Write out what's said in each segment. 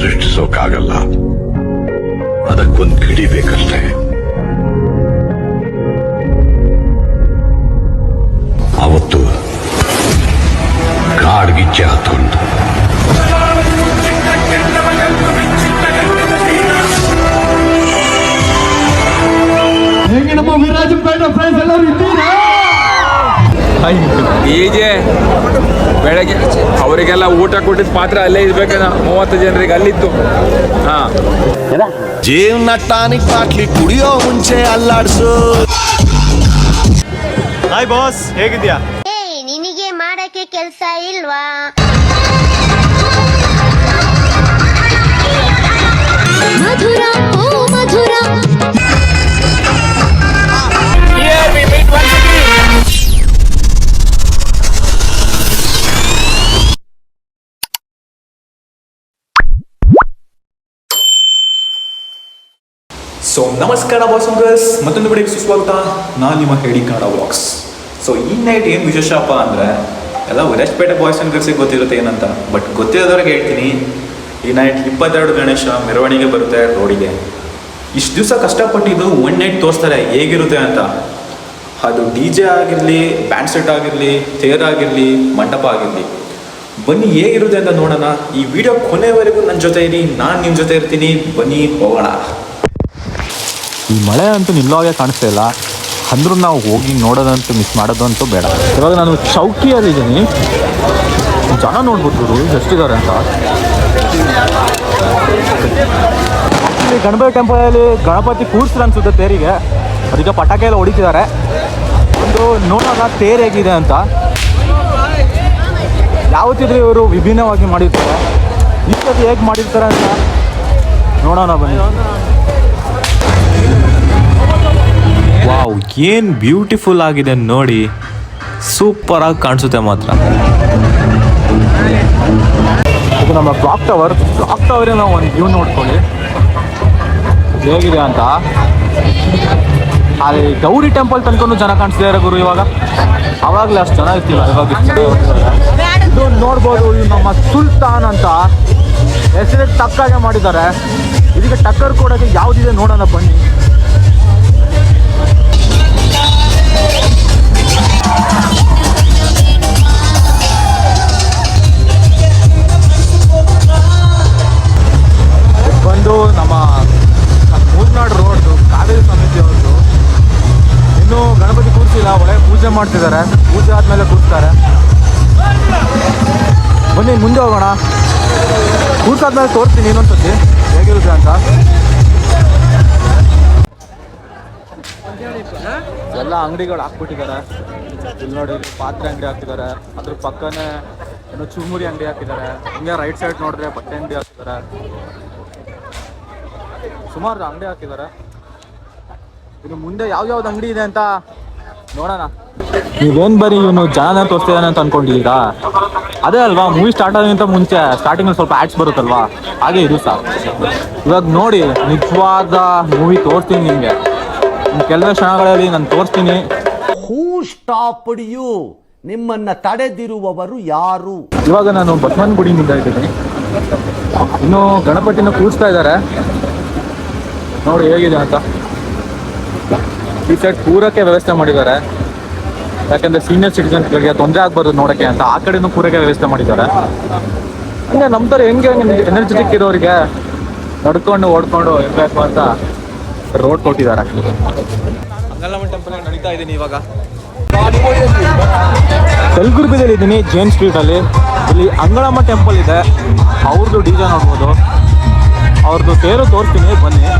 ಸೃಷ್ಟಿಸೋಕ್ಕಾಗಲ್ಲ ಅದಕ್ಕೊಂದು ಗಿಡಿ ಬೇಕಷ್ಟೇ. ಅವತ್ತು ಕಾಡ್ಗಿಚ್ಚೆ ಹತ್ಕೊಂಡು. ಹೇಗೆ ನಮ್ಮ ವಿರಾಜಪೇಟೆ ಫ್ರೆಂಡ್ಸ್ ಎಲ್ಲರೂ ಇದ್ದೀರಾ? ಡಿಜೆ ಬೆಳಗ್ಗೆ ಅವರಿಗೆಲ್ಲ ಊಟ ಕೊಟ್ಟಿದ್ದ ಪಾತ್ರ ಅಲ್ಲೇ ಇರ್ಬೇಕೇನ ಮೂವತ್ತು ಜನರಿಗೆ ಅಲ್ಲಿತ್ತು. ಹಾ. ಜೀವನ ಟಾನಿಕ್ ಬಾಟ್ಲಿ ಕುಡಿಯೋ ಮುಂಚೆ ಅಲ್ಲಾಡ್ಸು. ಹಾಯ್ ಬಾಸ್ ಹೇಗಿದ್ಯಾ ನಿನಗೆ ಮಾಡಕ್ಕೆ ಕೆಲಸ ಇಲ್ವಾ? ಮಧುರ ಸೊ ನಮಸ್ಕಾರ ಬಾಯ್ಸ್ ಅಂಡ್ ಗರ್ಲ್ಸ್ ಮತ್ತೊಂದು ವಿಡಿಯೋಗೆ ಸುಸ್ವಾಗತ. ನಾನು ನಿಮ್ಮ ಹೇಳಿ ಕನ್ನಡ ವ್ಲಾಗ್ಸ್ ಸೊ ಈ ನೈಟ್ ಏನು ವಿಶೇಷಪ್ಪ ಅಂದರೆ, ಎಲ್ಲ ವಿರಾಜ್ಪೇಟೆ ಬಾಯ್ಸ್ ಆ್ಯಂಡ್ ಗರ್ಲ್ಸಿಗೆ ಗೊತ್ತಿರುತ್ತೆ ಏನಂತ. ಬಟ್ ಗೊತ್ತಿರೋದವ್ರಿಗೆ ಹೇಳ್ತೀನಿ, ಈ ನೈಟ್ ಇಪ್ಪತ್ತೆರಡು ಗಣೇಶ ಮೆರವಣಿಗೆ ಬರುತ್ತೆ ರೋಡಿಗೆ. ಇಷ್ಟು ದಿವಸ ಕಷ್ಟಪಟ್ಟಿದ್ದು ಒನ್ ನೈಟ್ ತೋರಿಸ್ತಾರೆ, ಹೇಗಿರುತ್ತೆ ಅಂತ. ಅದು ಡಿ ಜೆ ಆಗಿರಲಿ ಬ್ಯಾಂಡ್ ಸೆಟ್ ಆಗಿರಲಿ ತೇರ್ ಆಗಿರಲಿ, ಮಂಟಪ ಆಗಿರಲಿ. ಬನ್ನಿ, ಹೇಗಿರುತ್ತೆ ಅಂತ ನೋಡೋಣ. ಈ ವಿಡಿಯೋ ಕೊನೆವರೆಗೂ ನನ್ನ ಜೊತೆ ಇರಿ, ನಾನು ನಿಮ್ಮ ಜೊತೆ ಇರ್ತೀನಿ. ಬನ್ನಿ, ಹೋಗೋಣ. ಈ ಮಳೆ ಅಂತೂ ನಿಲ್ಲೋಗೆ ಕಾಣಿಸ್ತಾ ಇಲ್ಲ. ಅಂದ್ರೂ ನಾವು ಹೋಗಿ ನೋಡೋದಂತೂ ಮಿಸ್ ಮಾಡೋದಂತೂ ಬೇಡ. ಇವಾಗ ನಾನು ಚೌಕಿಯಲ್ಲಿದ್ದೀನಿ. ಜನ ನೋಡ್ಬೋದು ಎಷ್ಟಿದ್ದಾರೆ ಅಂತ. ಇಲ್ಲಿ ಗಣಪತಿ ಟೆಂಪಲಲ್ಲಿ ಗಣಪತಿ ಕೂರ್ಸಿಲ್ಲ ಅನ್ಸುತ್ತೆ ತೇರಿಗೆ. ಅದಕ್ಕೆ ಪಟಾಕಿ ಎಲ್ಲ ಹೊಡಿತಿದ್ದಾರೆ. ಒಂದು ನೋಡೋಣ ತೇರು ಹೇಗಿದೆ ಅಂತ. ಯಾವತ್ತಿದ್ರೆ ಇವರು ವಿಭಿನ್ನವಾಗಿ ಮಾಡಿರ್ತಾರೆ. ಈ ಸತಿ ಹೇಗೆ ಮಾಡಿರ್ತಾರೆ ಅಂತ ನೋಡೋಣ ಬನ್ನಿ. ವಾವ್, ಏನು ಬ್ಯೂಟಿಫುಲ್ ಆಗಿದೆ ನೋಡಿ. ಸೂಪರ್ ಆಗಿ ಕಾಣಿಸುತ್ತೆ ಮಾತ್ರ. ಇದು ನಮ್ಮ ಕ್ಲಾಕ್ ಟವರ್ ಕ್ಲಾಕ್ ಟವರ್ ನಾವು ಒಂದು ವ್ಯೂ ನೋಡ್ಕೊಳ್ಳಿ. ಹೇಗಿದೆ ಅಂತ? ಅಲ್ಲಿ ಗೌರಿ ಟೆಂಪಲ್ ತನಕ ಜನ ಕಾಣಿಸ್ತಿದ್ದಾರೆ ಗುರು ಇವಾಗ. ಅವಾಗಲೇ ಅಷ್ಟು ಜನ ಇರ್ತಿಲ್ಲ ಇವಾಗ ಇದು ನೋಡ್ಬೋದು, ಇದು ನಮ್ಮ ಸುಲ್ತಾನ್ ಅಂತ. ಹೆಸರಿಗೆ ತಕ್ಕಾಗೆ ಮಾಡಿದ್ದಾರೆ. ಇದಕ್ಕೆ ಟಕ್ಕರ್ ಕೊಡೋದು ಯಾವುದಿದೆ ನೋಡೋಣ ಬನ್ನಿ. ಬಂದು ನಮ್ಮ ಮೂರ್ನಾಡು ರೋಡ್ದು ಕಾವೇರಿ ಸಮಿತಿ ಅವ್ರದ್ದು. ಇನ್ನೂ ಗಣಪತಿ ಕೂರಿಸಿಲ್ಲ, ಒಳಗೆ ಪೂಜೆ ಮಾಡ್ತಿದ್ದಾರೆ. ಪೂಜೆ ಆದಮೇಲೆ ಕೂರ್ತಾರೆ ಬನ್ನಿ, ಮುಂದೆ ಹೋಗೋಣ. ಕೂರ್ಸಾದ್ಮೇಲೆ ತೋರಿಸ್ತೀನಿ ಇನ್ನೊಂದ್ಸತಿ. ಹೇಗಿರುತ್ತೆ ಅಂತ. ಎಲ್ಲ ಅಂಗಡಿಗಳು ಹಾಕ್ಬಿಟ್ಟಿದ್ದಾರೆ. ಇಲ್ಲಿ ನೋಡಿ ಪಾತ್ರೆ ಅಂಗಡಿ ಹಾಕಿದ್ದಾರೆ. ಅದ್ರ ಪಕ್ಕನೇ ಏನೋ ಚುರುಮುರಿ ಅಂಗಡಿ ಹಾಕಿದ್ದಾರೆ. ಹಿಂಗೆ ರೈಟ್ ಸೈಡ್ ನೋಡಿದ್ರೆ ಬಟ್ಟೆ ಅಂಗಡಿ ಹಾಕಿದ್ದಾರೆ. ಸುಮಾರು ಅಂಗಡಿ ಹಾಕಿದ್ದಾರೆ. ಇನ್ನು ಮುಂದೆ ಯಾವ್ಯಾವ್ದು ಅಂಗಡಿ ಇದೆ ಅಂತ ನೋಡೋಣ. ನೀವೇನ್ ಬರಿ ಇವನು ಜನ ತೋರಿಸ್ತಿದ್ದಾನೆ ಅಂತ ಅನ್ಕೊಂಡಿದ್ದೀರಾ? ಅದೇ ಅಲ್ವಾ ಮೂವಿ ಸ್ಟಾರ್ಟ್ ಆದಿಂತ ಮುಂಚೆ ಸ್ಟಾರ್ಟಿಂಗ್ ಸ್ವಲ್ಪ ಆಡ್ಸ್ ಬರುತ್ತಲ್ವಾ? ಹಾಗೆ ಇದು ಸಹ ಇವಾಗ ನೋಡಿ, ನಿಜವಾದ ಮೂವಿ ತೋರಿಸ್ತೀನಿ ನಿಮಗೆ. ಕೆಲವೇ ಕ್ಷಣಗಳಲ್ಲಿ ನಾನು ತೋರಿಸ್ತೀನಿ. ಸ್ಟಾಪ್ಡ್ ಯು ನಿಮ್ಮನ್ನ ತಡೆದಿರುವವರು ಯಾರು? ಇವಾಗ ನಾನು ಬಸವನ ಗುಡಿಯಿಂದ ಇದ್ದೀನಿ. ಇನ್ನು ಗಣಪತಿನ ಕೂರಿಸ್ತಾ ಇದ್ದಾರೆ. ನೋಡಿ ಹೇಗಿದೆ ಅಂತ. ಈ ಸೈಡ್ ಪೂರಕ್ಕೆ ವ್ಯವಸ್ಥೆ ಮಾಡಿದ್ದಾರೆ. ಯಾಕಂದ್ರೆ ಸೀನಿಯರ್ ಸಿಟಿಸನ್ಸ್ಗಳಿಗೆ ತೊಂದರೆ ಆಗ್ಬಾರ್ದು ನೋಡಕ್ಕೆ ಅಂತ. ಆ ಕಡೆನೂ ಪೂರಕ್ಕೆ ವ್ಯವಸ್ಥೆ ಮಾಡಿದ್ದಾರೆ. ಹಂಗೆ ನಮ್ಮ ಥರ ಹೆಂಗೆ ಎನರ್ಜೆಟಿಕ್ ಇರೋರಿಗೆ ನಡ್ಕೊಂಡು ಓಡ್ಕೊಂಡು ಇರಬೇಕು ಅಂತ ರೋಡ್ ಕೊಟ್ಟಿದ್ದಾರೆ. ಅಂಗಲಮ್ಮ ಟೆಂಪಲ್ ನಡೀತಾ ಇದ್ದೀನಿ ಇವಾಗ. ಕಲ್ಗುರ್ಗದಲ್ಲಿ ಇದ್ದೀನಿ ಜೈನ್ ಸ್ಟ್ರೀಟ್ ಅಲ್ಲಿ ಇಲ್ಲಿ ಅಂಗಳಮ್ಮ ಟೆಂಪಲ್ ಇದೆ. ಅವ್ರದ್ದು ಡಿ ಜೆ ನೋಡ್ಬೋದು. ಅವ್ರದ್ದು ತೇರು ತೋರಿಸ್ತೀನಿ, ಬನ್ನಿ.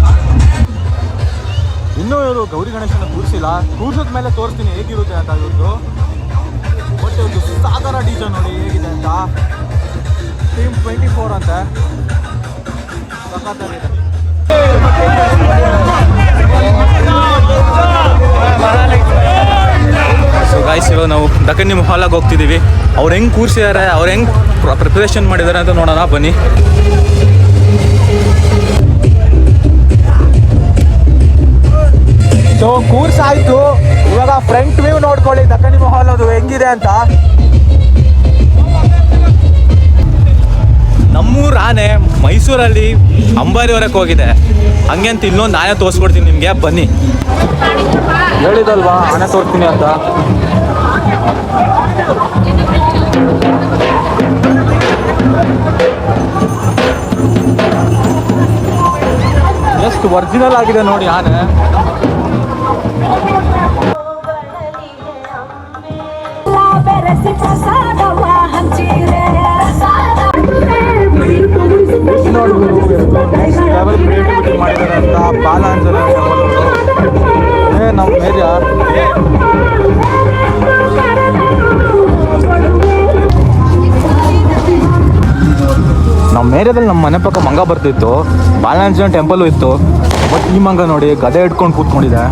ಇನ್ನೂ ಇವರು ಗೌರಿ ಗಣೇಶನ ಕೂರಿಸಿಲ್ಲ. ಕೂರ್ಸಿದ ಮೇಲೆ ತೋರಿಸ್ತೀನಿ, ಹೇಗಿರುತ್ತೆ ಅಂತ ಇವ್ರದ್ದು ಬಟ್ ಇವ್ರದ್ದು ಸಾಗರ ಡಿ ಜೆ ನೋಡಿ ಹೇಗಿದೆ ಅಂತ. ಟೀಮ್ ಟ್ವೆಂಟಿ ಫೋರ್ ಅಂತ ಇವಾಗ ನಾವು ದಕ್ಕನಿ ಹಾಲಾಗಿ ಹೋಗ್ತಿದ್ದೀವಿ. ಅವ್ರು ಹೆಂಗೆ ಕೂರಿಸಿದ್ದಾರೆ ಅವ್ರು ಹೆಂಗೆ ಪ್ರಿಪ್ರೇಷನ್ ಮಾಡಿದ್ದಾರೆ ಅಂತ ನೋಡೋಣ ಬನ್ನಿ. ಸೊ ಕೂರ್ಸ್ ಆಯ್ತು ಇವಾಗ ಫ್ರಂಟ್ ವ್ಯೂ ನೋಡ್ಕೊಳ್ಳಿ ದಕ್ಕನಿ ಮಹಲ್ ಅದು ಹೆಂಗಿದೆ ಅಂತ. ನಮ್ಮೂರ ಆನೆ ಮೈಸೂರಲ್ಲಿ ಅಂಬಾರಿವರೆಗೆ ಹೋಗಿದೆ. ಹಂಗೆ ಅಂತ ಇನ್ನೊಂದು ಆನೆ ತೋರಿಸ್ಕೊಡ್ತೀನಿ ನಿಮಗೆ ಬನ್ನಿ. ಹೇಳಿದಲ್ವಾ ಆನೆ ತೋರ್ತೀನಿ ಅಂತ. ಎಷ್ಟು ಒರಿಜಿನಲ್ ಆಗಿದೆ ನೋಡಿ ಆನೆ ಲೆವೆಲ್ ಕ್ರಿಯೇಟಿವಿಟಿ ಮಾಡಿದ್ದಾರೆ ಅಂತ ಬಾಲಾಂಜನ ಏ ನಮ್ಮ ಮೇರಿಯ ನಮ್ಮ ಏರಿಯಾದಲ್ಲಿ ನಮ್ಮ ಮನೆ ಪಕ್ಕ ಮಂಗ ಬರ್ತಿತ್ತು. ಬಾಲಾಂಜನ ಟೆಂಪಲ್ ಇತ್ತು. ಬಟ್ ಈ ಮಂಗ ನೋಡಿ ಗದೆ ಇಟ್ಕೊಂಡು ಕೂತ್ಕೊಂಡಿದೆ.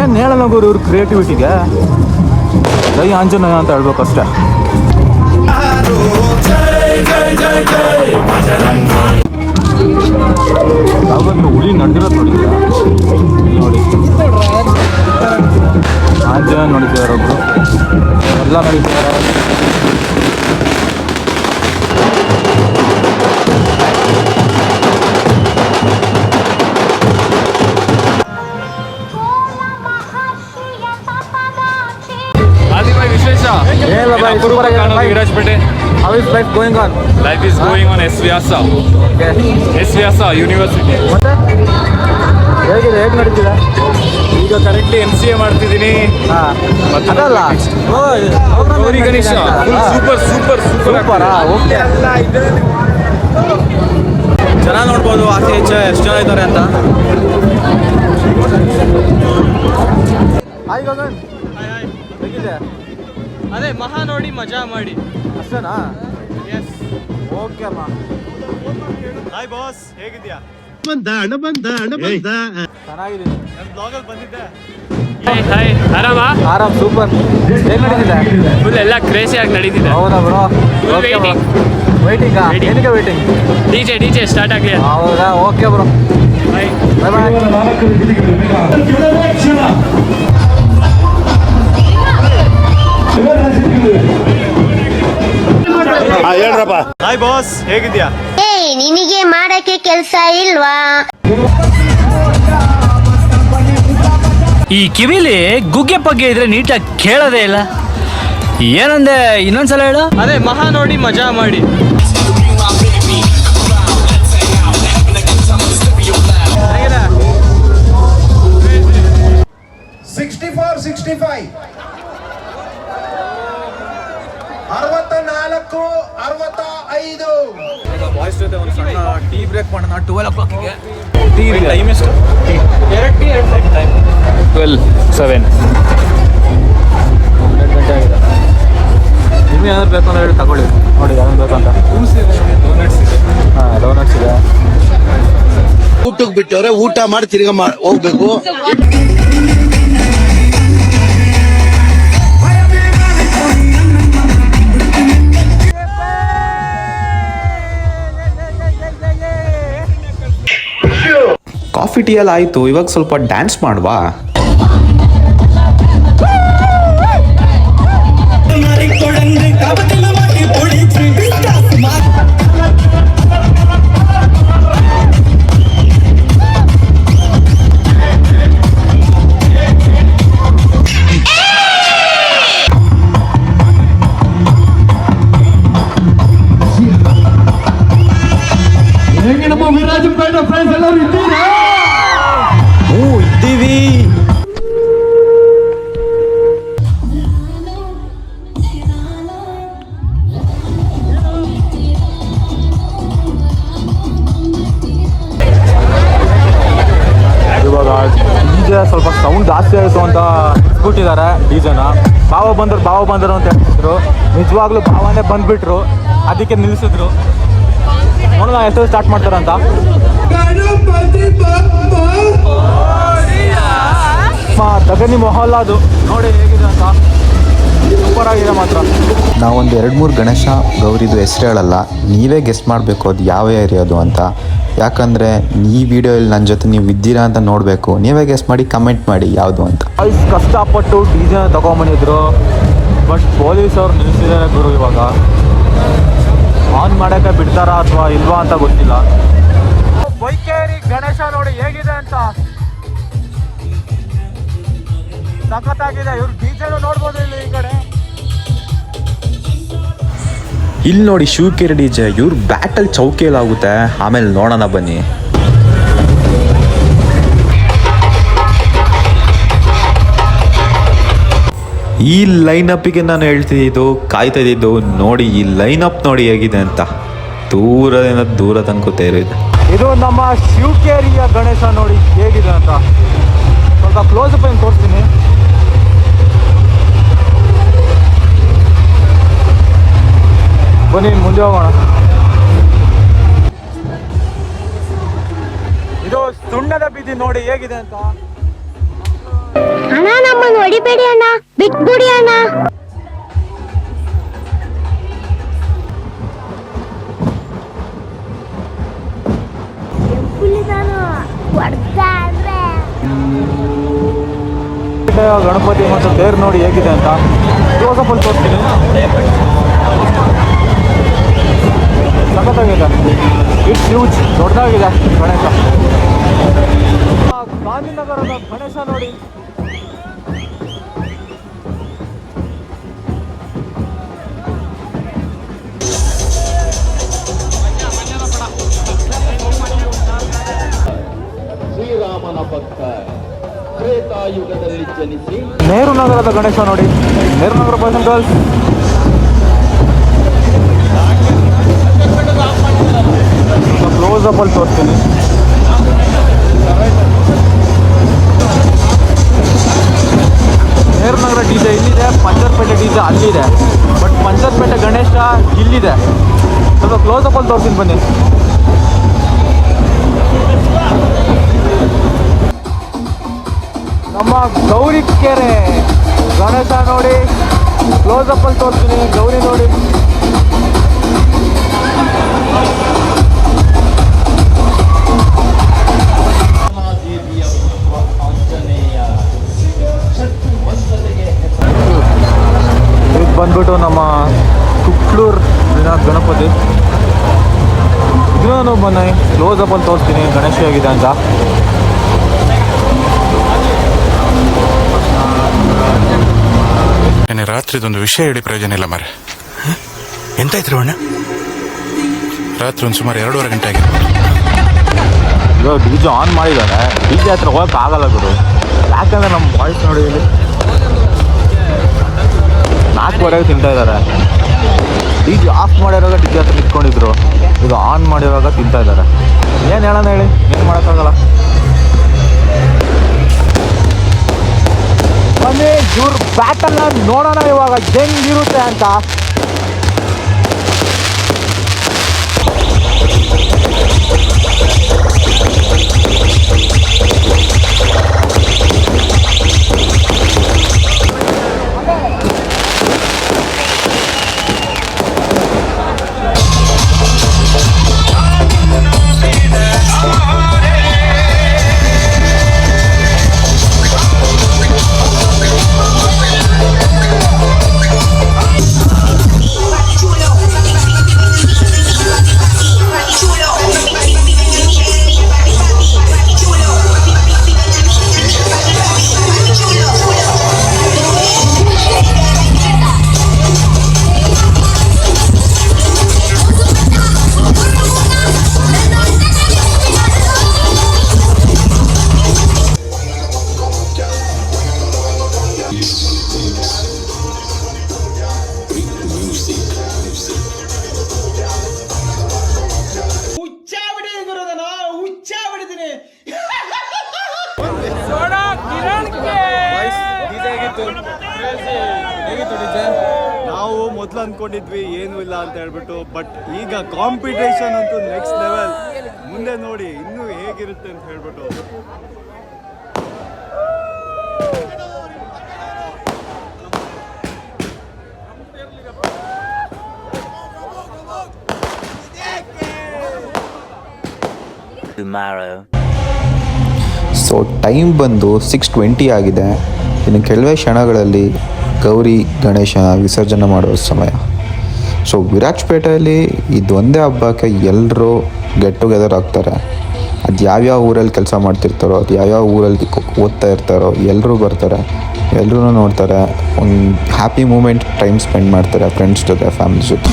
ಏನು ಹೇಳಲ್ಲ ಗುರು ಇವ್ರ ಕ್ರಿಯೇಟಿವಿಟಿಗೆ ಜೈ ಆಂಜನೇಯ ಅಂತ ಹೇಳ್ಬೇಕಷ್ಟೇ. ಅಷ್ಟೇ ಹುಳಿ ನಡೆದಿರೋದು ನೋಡಿ ನೋಡಿ. ಆಂಜನೇಯ ನೋಡಿದ್ದಾರೆ ಒಬ್ರು ಎಲ್ಲ ನೋಡಿದ್ದಾರೆ? ಅಪರೂಪ super ಆಗಿದೆ ಕಾಣೋದು boy. Virajpete how is life going on life is going on S Vyasa. S Vyasa university ಮತ್ತೆ? ಹೇಗಿದೆ ಹೇಗೆ ನಡೀತಿದೆ? ಈಗ ಕರೆಕ್ಟ್ಲಿ ಎಂ ಸಿ ಎ ಮಾಡ್ತಿದ್ದೀನಿ. ಹಾಂ. ಮತ್ತೆ ಅದಲ್ಲ Gauri Ganesha. Super super super ಸೂಪರಾ okay ಜನ ನೋಡ್ಬೋದು ಆಚೆ ಈಚೆ ಎಷ್ಟು ಜನ ಇದ್ದಾರೆ ಅಂತ. ಹಾಯ್ ಗಗನ್. ಹೇಗಿದೆ? ಅದೇ ಮಹಾ ನೋಡಿ ಮಜಾ ಮಾಡಿ. ಅಷ್ಟೇನಾ? ಓಕೆ ಅಮ್ಮ. ಹಾಯ್ ಬಾಸ್ ಹೇಗಿದ್ಯಾ ಚೆನ್ನಾಗಿದ್ದೀನಿ. ಬ್ಲಾಗಲ್ಲಿ ಬಂದಿದ್ದೆ. ಹಾಯ್ ಆರಾಮ? ಆರಾಮ್ ಸೂಪರ್ ನಡೀತಿದೆ? ಫುಲ್ ಎಲ್ಲ ಕ್ರೇಸಿ ಆಗಿ ನಡೀತಿದೆ. ಹೌದಾ ಬ್ರೋ. ವೇಟಿಂಗಾ ಏನಕ್ಕೆ ವೇಟಿಂಗ್ ಸ್ಟಾರ್ಟ್ ಆಗಲಿ ಹೌದಾ? Okay bro bye bye hi boss ಹೇಗಿದ್ಯಾ ಏ ನಿನಗೆ ಮಾಡಕ್ಕೆ ಕೆಲಸ ಇಲ್ವಾ? ಈ ಕಿವಿಲಿ ಗುಗ್ಗೆ ಪಗ್ಗೆ ಇದ್ರೆ ನೀಟಾಗಿ ಕೇಳೋದೇ ಇಲ್ಲ. ಏನಂದೆ ಇನ್ನೊಂದ್ಸಲ ಹೇಳು. ಅದೇ ಮಹಾ ನೋಡಿ ಮಜಾ ಮಾಡಿ. ಒಂದು ಸಣ್ಣ ಟೀ ಬ್ರೇಕ್ ಮಾಡೋಣ. ಟ್ವೆಲ್ ಓ ಕ್ಲಾಕಿಗೆ ಟೈಮ್ ಎಷ್ಟು? ಟ್ವೆಲ್ ಸೆವೆನ್ ಹನ್ನೆರಡು ಗಂಟೆ ಆಗಿದೆ. ನಿಮ್ಗೆ ಏನಾದ್ರು ಬೇಕು ಅಂತ ಹೇಳಿ ತಗೊಳ್ಳಿ. ನೋಡಿ ಯಾವ್ದು ಬೇಕಂತ ಹಾಂ ಡೋನಟ್ಸ್ ಇದೆ. ಊಟಕ್ಕೆ ಬಿಟ್ಟವ್ರೆ ಊಟ ಮಾಡಿ ತಿರ್ಗಾ ಮಾ- ಹೋಗ್ಬೇಕು. ಕಾಫಿ ಟೀ ಎಲ್ಲ ಆಯಿತು ಇವಾಗ ಸ್ವಲ್ಪ ಡ್ಯಾನ್ಸ್ ಮಾಡುವಾ? ಸ್ವಲ್ಪ ಸೌಂಡ್ ಜಾಸ್ತಿ ಆಯಿತು ಅಂತ ಬಿಟ್ಟಿದ್ದಾರೆ ಜನ. ಭಾವ ಬಂದರು ಭಾವ ಬಂದರು ಅಂತ ಹೇಳ್ತಿದ್ರು. ನಿಜವಾಗ್ಲೂ ಭಾವನೆ ಬಂದ್ಬಿಟ್ರು. ಅದಕ್ಕೆ ನಿಲ್ಲಿಸಿದ್ರು. ನೋಡೋಣ ಎಷ್ಟು ಸ್ಟಾರ್ಟ್ ಮಾಡ್ತಾರಂತ ಮಾ ತಗನಿ ಮೊಹಲ್ಲ ಅದು ನೋಡಿ ಹೇಗಿದೆ ಅಂತ. ಸೂಪರ್ ಆಗಿದೆ ಮಾತ್ರ. ನಾವೊಂದು ಎರಡು ಮೂರು ಗಣೇಶ ಗೌರಿದು ಹೆಸರು ಹೇಳಲ್ಲ ನೀವೇ ಗೆಸ್ಟ್ ಮಾಡಬೇಕು ಅದು ಯಾವ ಏರಿಯಾದು ಅಂತ. ಯಾಕಂದರೆ ಈ ವಿಡಿಯೋಯಲ್ಲಿ ನನ್ನ ಜೊತೆ ನೀವು ಇದ್ದೀರಾ ಅಂತ ನೋಡಬೇಕು. ನೀವೇ ಗೆಸ್ಟ್ ಮಾಡಿ ಕಮೆಂಟ್ ಮಾಡಿ ಯಾವುದು ಅಂತ. ಕಷ್ಟಪಟ್ಟು ಡಿ ಜೆ ತಗೊಂಬಂದಿದ್ರು. ಬಟ್ ಪೊಲೀಸ್ ಅವ್ರು ನಿಲ್ಲಿಸಿದ್ದಾರೆ ಗುರು ಇವಾಗ. ಆನ್ ಮಾಡೋಕ್ಕೆ ಬಿಡ್ತಾರಾ ಅಥವಾ ಇಲ್ವಾ ಅಂತ ಗೊತ್ತಿಲ್ಲ. ಬೈಕೇರಿ ಗಣೇಶ ನೋಡಿ ಹೇಗಿದೆ ಅಂತ. ಸಖತ್ತಾಗಿದೆ. ಇವ್ರು ಡಿಜೆನು ನೋಡ್ಬೋದು ಇಲ್ಲಿ ಈ ಕಡೆ. ಇಲ್ಲಿ ನೋಡಿ ಶಿವಕೇರಿ ಡಿ ಜೆ ಇವ್ರ ಬ್ಯಾಟಲ್ ಚೌಕಿಯಲ್ಲಾಗುತ್ತೆ. ಆಮೇಲೆ ನೋಡೋಣ ಬನ್ನಿ. ಈ ಲೈನ್ ಅಪ್ಪಿಗೆ ನಾನು ಹೇಳ್ತಿದ್ದು ಕಾಯ್ತಾ ಇದ್ದಿದ್ದು ನೋಡಿ ಈ ಲೈನ್ ಅಪ್ ನೋಡಿ ಹೇಗಿದೆ ಅಂತ. ದೂರದಿಂದ ದೂರ ತನಕ ಇರೋದು ಇದು ನಮ್ಮ ಶಿವಕೇರಿಯ ಗಣೇಶ ನೋಡಿ ಹೇಗಿದೆ ಅಂತ. ಸ್ವಲ್ಪ ಕ್ಲೋಸ್ ಅಪ್ ತೋರಿಸ್ತೀನಿ. ಬನ್ನಿ ಮುಂದೆ ಹೋಗೋಣ. ಇದು ಸುಣ್ಣದ ಬೀದಿ ನೋಡಿ ಹೇಗಿದೆ ಅಂತ. ಅಣ್ಣ ನಮ್ಮನ್ನು ಹೊಡಿಬೇಡಿ ಅಣ್ಣ ಬಿಟ್ಬಿಡಿ ಅಣ್ಣ. ಗಣಪತಿ ಮತ್ತು ತೇರು ನೋಡಿ ಹೇಗಿದೆ ಅಂತ. ಇವಾಗ ಫುಲ್ ಅಲ್ಲಿ ತೋರಿಸ್ತೀನಿ. ಸಖತ್ತಾಗಿದೆ ಇಟ್ಸ್ ಹ್ಯೂಜ್ ದೊಡ್ಡದಾಗಿದೆ ಗಣೇಶ. ಗಾಂಧಿನಗರದ ಗಣೇಶ ನೋಡಿ. ಶ್ರೀರಾಮನ ಭಕ್ತ ತ್ರೇತಾಯುಗದಲ್ಲಿ ಜನಿಸಿ ನೆಹರು ನಗರದ ಗಣೇಶ ನೋಡಿ. Nehru Nagar girls close up ಅಲ್ಲಿ ತೋರಿಸ್ತೀನಿ. ಡಿ ಜೆ ಇಲ್ಲಿದೆ ಪಂಚರ್ಪೇಟೆ ಡಿ ಜೆ ಅಲ್ಲಿದೆ. ಬಟ್ ಪಂಚರ್ಪೇಟೆ ಗಣೇಶ ಇಲ್ಲಿದೆ. ಸ್ವಲ್ಪ ಕ್ಲೋಸ್ ಅಪ್ ಅಲ್ಲಿ ತೋರಿಸ್ತೀನಿ ಬನ್ನಿ. ನಮ್ಮ ಗೌರಿ ಕೆರೆ ಗಣೇಶ ನೋಡಿ ಕ್ಲೋಸ್ ಅಪ್ ಅಲ್ಲಿ ತೋರಿಸ್ತೀನಿ, ಗೌರಿ ನೋಡಿ. ಕ್ಲೋಸ್ ಅಪ್ ಅಲ್ಲಿ ತೋರಿಸ್ತೀನಿ. ಗಣೇಶ ಹೇಗಿದೆ ಅಂತ. ರಾತ್ರಿದೊಂದು ವಿಷಯ ಹೇಳಿ ಪ್ರಯೋಜನ ಇಲ್ಲ ಮರೆ ಎಂತಾಯ್ತು ಅಣ್ಣ ರಾತ್ರಿ ಒಂದು ಸುಮಾರು ಎರಡೂವರೆ ಗಂಟೆ ಆಗಿರ್ಬೋದು ಇವಾಗ ಡಿ ಜೆ ಆನ್ ಮಾಡಿದ್ದಾರೆ ಡಿ ಜೆ ಹತ್ರ ಹೋಗಕ್ಕೆ ಆಗಲ್ಲ ಗುರು. ಯಾಕಂದ್ರೆ ನಮ್ಮ ಬಾಯ್ಸ್ ನೋಡಿ ಇಲ್ಲಿ. ನಾಲ್ಕುವರೆಗೆ ತಿಂತಾ ಇದ್ದಾರೆ ಡಿ ಆಫ್ ಮಾಡಿರುವಾಗ ಡಿ ಜೆ ಹತ್ರ ನಿಂತ್ಕೊಂಡಿದ್ರು. ಇದು ಆನ್ ಮಾಡಿರುವಾಗ ತಿಂತಾ ಇದ್ದಾರೆ ಏನು ಹೇಳೋಣ ಹೇಳಿ? ಏನು ಮಾಡೋಕ್ಕಾಗಲ್ಲ? ಬನ್ನಿ, ಇವ್ರ ಬ್ಯಾಟನ್ನ ನೋಡೋಣ ಇವಾಗ ಹೆಂಗಿರುತ್ತೆ ಅಂತ. ಬಟ್ ಈಗ ಕಾಂಪಿಟೇಷನ್ ಅಂತೂ ನೆಕ್ಸ್ಟ್ ಲೆವೆಲ್ ಮುಂದೆ ನೋಡಿ ಇನ್ನೂ ಹೇಗಿರುತ್ತೆ ಅಂತ ಹೇಳ್ಬಿಟ್ಟು. ಸೊ ಟೈಮ್ ಬಂದು ಸಿಕ್ಸ್ ಟ್ವೆಂಟಿ ಆಗಿದೆ. ಇನ್ನು ಕೆಲವೇ ಕ್ಷಣಗಳಲ್ಲಿ ಗೌರಿ ಗಣೇಶನ ವಿಸರ್ಜನೆ ಮಾಡುವ ಸಮಯ. ಸೊ ವಿರಾಜಪೇಟೆಯಲ್ಲಿ ಇದೊಂದೇ ಹಬ್ಬಕ್ಕೆ ಎಲ್ಲರೂ ಗೆಟ್ ಟುಗೆದರ್ ಆಗ್ತಾರೆ. ಅದು ಯಾವ್ಯಾವ ಊರಲ್ಲಿ ಕೆಲಸ ಮಾಡ್ತಿರ್ತಾರೋ, ಅದು ಯಾವ್ಯಾವ ಊರಲ್ಲಿ ಓದ್ತಾ ಇರ್ತಾರೋ ಎಲ್ಲರೂ ಬರ್ತಾರೆ. ಎಲ್ಲರೂ ನೋಡ್ತಾರೆ. ಒಂದು ಹ್ಯಾಪಿ ಮೂಮೆಂಟ್ ಟೈಮ್ ಸ್ಪೆಂಡ್ ಮಾಡ್ತಾರೆ ಫ್ರೆಂಡ್ಸ್ ಜೊತೆ ಫ್ಯಾಮಿಲಿ ಜೊತೆ.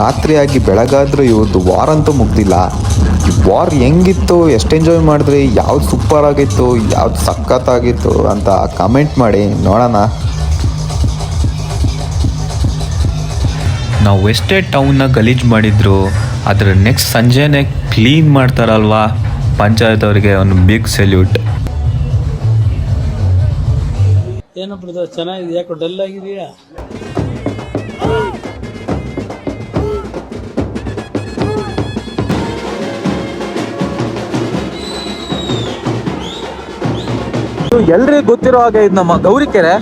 ರಾತ್ರಿಯಾಗಿ ಬೆಳಗಾದರೂ ಇವ್ರದ್ದು ವಾರಂತೂ ಮುಗ್ದಿಲ್ಲ. ವಾರ್ ಹೆಂಗಿತ್ತು ಎಷ್ಟು ಎಂಜಾಯ್ ಮಾಡಿದ್ರಿ ಯಾವ್ದು ಸೂಪರ್ ಆಗಿತ್ತು ಯಾವ್ದು ಸಖತ್ತಾಗಿತ್ತು ಅಂತ ಕಮೆಂಟ್ ಮಾಡಿ ನೋಡೋಣ. ನಾವು ಎಷ್ಟೇ ಟೌನ್ನ ಗಲೀಜು ಮಾಡಿದ್ರು ಅದರ ನೆಕ್ಸ್ಟ್ ಸಂಜೆನೆ ಕ್ಲೀನ್ ಮಾಡ್ತಾರಲ್ವಾ? ಪಂಚಾಯತ್ ಅವರಿಗೆ ಒಂದು ಬಿಗ್ ಸೆಲ್ಯೂಟ್ ಏನಪ್ಪ ಚೆನ್ನಾಗಿದೆಯಾ? ಚೆನ್ನಾಗಿದೆ ಯಾಕೋ ಡಲ್ ಆಗಿದೆಯಾ? ಎಲ್ರಿಗೂ ಗೊತ್ತಿರೋ ಹಾಗೆ ಇದು ನಮ್ಮ ಗೌರಿಕೆರೆ.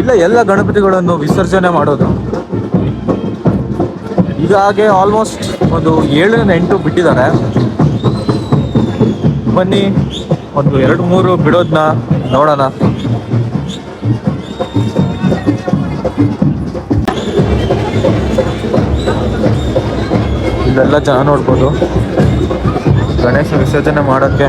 ಇಲ್ಲ, ಎಲ್ಲ ಗಣಪತಿಗಳನ್ನು ವಿಸರ್ಜನೆ ಮಾಡೋದು. ಈಗ ಹಾಗೆ ಆಲ್ಮೋಸ್ಟ್ ಒಂದು ಏಳರಿಂದ ಎಂಟು ಬಿಟ್ಟಿದ್ದಾರೆ. ಬನ್ನಿ, ಒಂದು ಎರಡು ಮೂರು ಬಿಡೋದನ್ನ ನೋಡೋಣ. ಇಲ್ಲೆಲ್ಲ ಜನ ನೋಡ್ಬೋದು. ಗಣೇಶ ವಿಸರ್ಜನೆ ಮಾಡೋಕ್ಕೆ.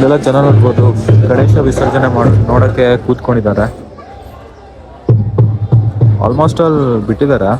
ಇಲ್ಲೆಲ್ಲ ಜನ ನೋಡ್ಬೋದು. ಗಣೇಶ ವಿಸರ್ಜನೆ ಮಾಡ ನೋಡಕ್ಕೆ ಕೂತ್ಕೊಂಡಿದ್ದಾರೆ. ಆಲ್ಮೋಸ್ಟ್ ಆಲ್ ಬಿಟ್ಟಿದ್ದಾರೆ.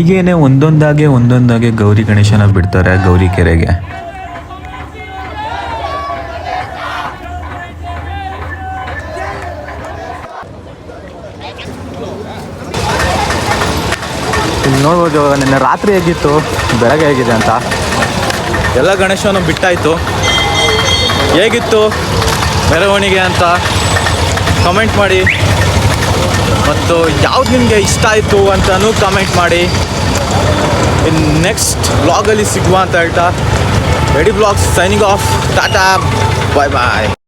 ಹೀಗೇನೆ ಒಂದೊಂದಾಗೆ ಒಂದೊಂದಾಗೆ ಗೌರಿ ಗಣೇಶನ ಬಿಡ್ತಾರೆ ಗೌರಿ ಕೆರೆಗೆ. ನೋಡ್ಬೋದು ಇವಾಗ ನಿನ್ನೆ ರಾತ್ರಿ ಹೇಗಿತ್ತು? ಬೆಳಗ್ಗೆ ಹೇಗಿದೆ ಅಂತ? ಎಲ್ಲ ಗಣೇಶನ ಬಿಟ್ಟಾಯಿತು. ಹೇಗಿತ್ತು? ಮೆರವಣಿಗೆ ಅಂತ? ಕಮೆಂಟ್ ಮಾಡಿ. ಮತ್ತು ಯಾವ್ದು ನಿಮಗೆ ಇಷ್ಟ ಆಯಿತು ಅಂತಲೂ ಕಮೆಂಟ್ ಮಾಡಿ. ಇನ್ನು ನೆಕ್ಸ್ಟ್ ಬ್ಲಾಗಲ್ಲಿ ಸಿಗುವ ಅಂತ ಹೇಳ್ತಾ. Ready blogs signing off Tata bye ಬಾಯ್